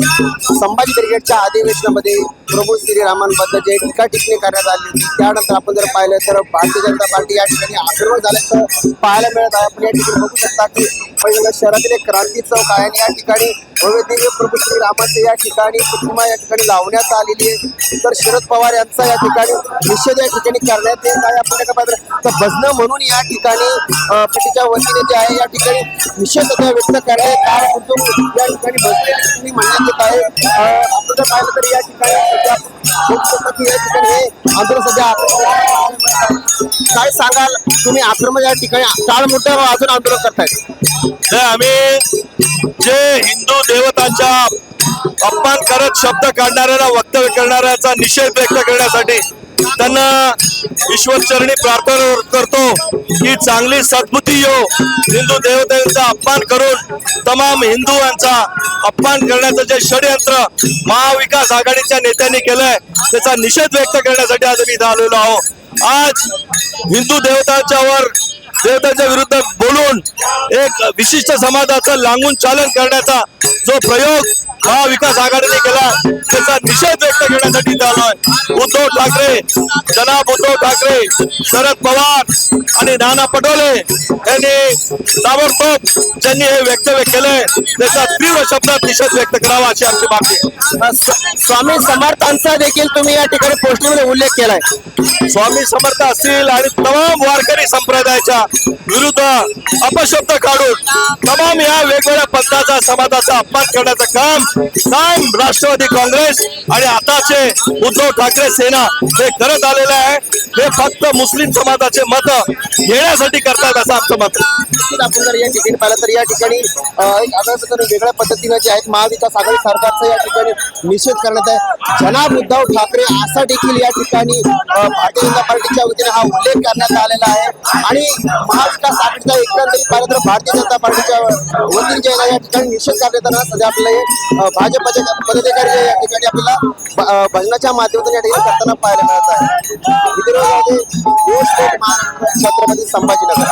संभाजी ब्रिगेडच्या अधिवेशनामध्ये प्रभू श्रीरामांबद्दल जे टीका टिप्पणी करण्यात आली. होती त्यानंतर आपण जर पाहिलं तर भारतीय जनता पार्टी या ठिकाणी आक्रमक झाल्याचं पाहायला मिळत आहे. आपण या ठिकाणी बघू शकता की पहिलं शहरातील एक क्रांती चौक आहे आणि या ठिकाणी भव्य दिव्य प्रभू श्रीरामाचे या ठिकाणी प्रतिमा या ठिकाणी लावण्यात आलेली आहे तर शरद पवार यांचा या ठिकाणी निषेध या ठिकाणी करण्यात येत आहे आपण एका पात्र तर भजनं म्हणून या ठिकाणी पतीच्या वतीने जे आहे या ठिकाणी निषेध सध्या व्यक्त करण्यात काय या ठिकाणी भजनं या ठिकाणी म्हणण्यात येत आहे आपण जर पाहिलं तर या ठिकाणी सध्या या ठिकाणी हे आंदोलन सध्या काय सांगाल तुम्ही आश्रम या ठिकाणी टाळ मोठ्या अजून आंदोलन करताय आम्ही जे हिंदू देवतांच्या अपमान करत शब्द काढणाऱ्याला वक्तव्य करणाऱ्याचा निषेध व्यक्त करण्यासाठी त्यांना ईश्वरचरणी प्रार्थना करतो. की चांगली सद्बुद्धी येऊ हिंदू देवतांचा अपमान करून तमाम हिंदूंचा अपमान करण्याचं जे षडयंत्र महाविकास आघाडीच्या नेत्यांनी केलंय त्याचा निषेध व्यक्त करण्यासाठी आज आम्ही इथं आलेलो आहोत. आज हिंदू देवतांच्यावर देवतांच्या विरुद्ध बोलून एक विशिष्ट समाजाचं लांगून चालन करण्याचा जो प्रयोग महाविकास आघाडीने केला त्याचा निषेध व्यक्त करण्यासाठी इथं उद्धव ठाकरे जनाब उद्धव ठाकरे शरद पवार नाना पटोले यांनी ताबडतोब ज्यांनी हे वक्तव्य केलंय त्याचा तीव्र शब्दात निषेध व्यक्त करावा अशी आमची मागणी स्वामी समर्थांचा देखील तुम्ही या ठिकाणी पोस्टमध्ये उल्लेख केलाय. स्वामी समर्थ असतील आणि तमाम वारकरी संप्रदायाच्या विरुद्ध अपशब्द काढून तमाम या वेगवेगळ्या पंथाचा समाजाचा अपमान करण्याचं काम काम राष्ट्रवादी काँग्रेस आणि आताचे उद्धव ठाकरे सेना हे करत आलेलं आहे. हे फक्त मुस्लिम समाजाचे मत घेण्यासाठी करतात असं आमचं मत आपण जर या ठिकाणी पाहिलं तर या ठिकाणी एक आगळ्या वेगळ्या पद्धतीने जे आहेत महाविकास आघाडी सरकारचा या ठिकाणी निषेध करण्यात आहे. जनाब उद्धव ठाकरे असा देखील या ठिकाणी भारतीय जनता पार्टीच्या वतीने हा उल्लेख करण्यात आलेला आहे. आणि महाविकास आघाडीचा एकंदरीत पाहिलं तर भारतीय जनता पार्टीच्या वतीने जे या ठिकाणी निषेध करण्यात येताना सध्या आपल्याला भाजपचे पदाधिकारी या ठिकाणी आपल्याला भजनाच्या माध्यमातून या ठिकाणी करताना पाहायला मिळत आहे. छत्रपती संभाजीनगर.